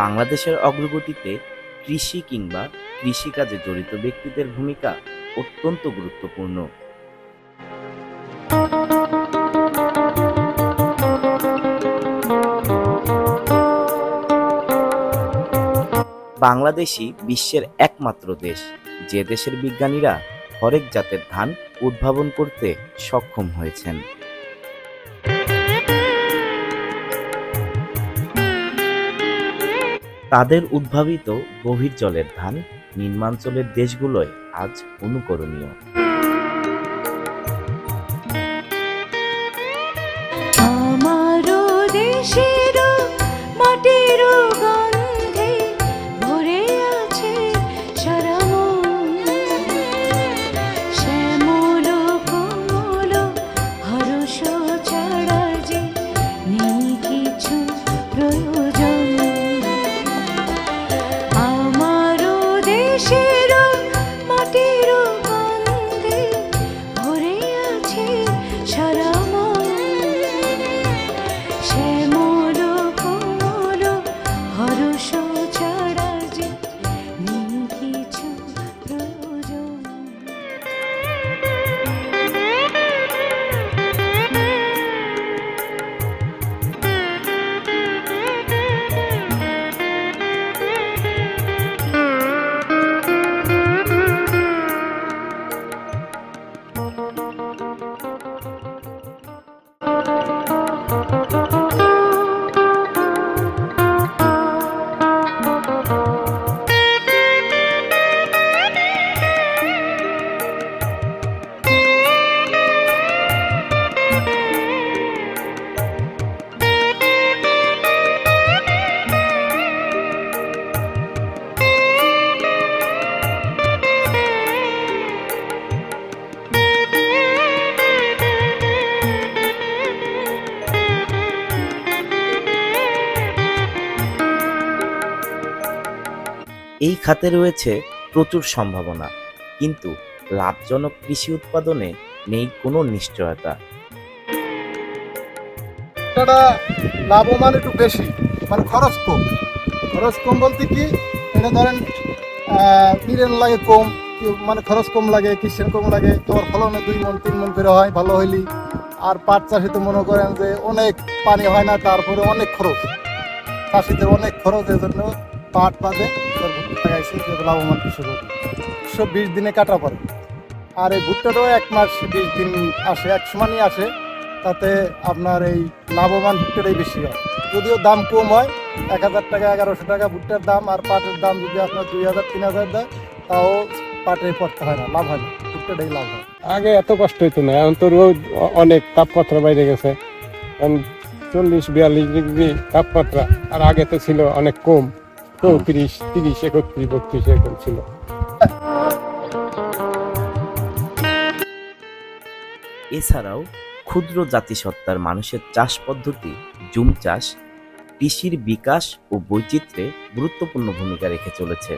বাংলাদেশের অগ্রগতিতে কৃষি কিংবা কৃষিকাজে জড়িত ব্যক্তিদের ভূমিকা অত্যন্ত গুরুত্বপূর্ণ। বাংলাদেশই বিশ্বের একমাত্র দেশ। যে দেশের বিজ্ঞানীরা হরেক জাতের ধান উদ্ভাবন করতে সক্ষম হয়েছেন। তাদের উদ্ভাবিত গভীর জলের ধান নিম্নাঞ্চলের দেশগুলোয় আজ অনুকরণীয়। এই খাতে রয়েছে প্রচুর সম্ভাবনা, কিন্তু লাভজনক কৃষি উৎপাদনে নেই কোনো নিশ্চয়তা। টাকাটা লাভবান একটু বেশি। মানে খরচ কম। খরচ কম বলতে কি, এটা ধরেন বিরেন লাগে কম মানে খরচ কম লাগে, কিষেন কম লাগে, তোমার ফলনে দুই মন তিন মন করে হয়, ভালো হইলি। আর পাট চাষে তো মনে করেন যে অনেক পানি হয় না, তারপরে অনেক খরচ। চাষিদের অনেক খরচ এর জন্য পাট বাদে লাগাইছে যে লাভবান কৃষক হবে। একশো বিশ দিনে কাটা পড়ে। আর এই ভুট্টাটাও এক মাস বিশ দিন আসে, এক সমানই আসে। তাতে আপনার এই লাভবান ভুট্টাটাই বেশি হয়। যদিও দাম কম হয়, এক হাজার টাকা, এগারোশো টাকা ভুট্টার দাম আর পাটের দাম যদি আপনার দুই হাজার, তিন হাজার দেয়, তাও পাটে পড়তে হয় না, লাভ হয় না, ভুট্টাটাই লাভ হয়। আগে এত কষ্ট হইতো না, এখন তো রোদ অনেক তাপমাত্রা বাইরে গেছে। চল্লিশ, বিয়াল্লিশ ডিগ্রি তাপমাত্রা, আর আগে তো ছিল অনেক কম। চৌত্রিশ, তিরিশ, একত্রিশ, বত্রিশ এরকম ছিল। এছাড়াও ক্ষুদ্র জাতিসত্তার মানুষের চাষ পদ্ধতি, জুম চাষ, কৃষির বিকাশ ও বৈচিত্র্যে গুরুত্বপূর্ণ ভূমিকা রেখে চলেছে।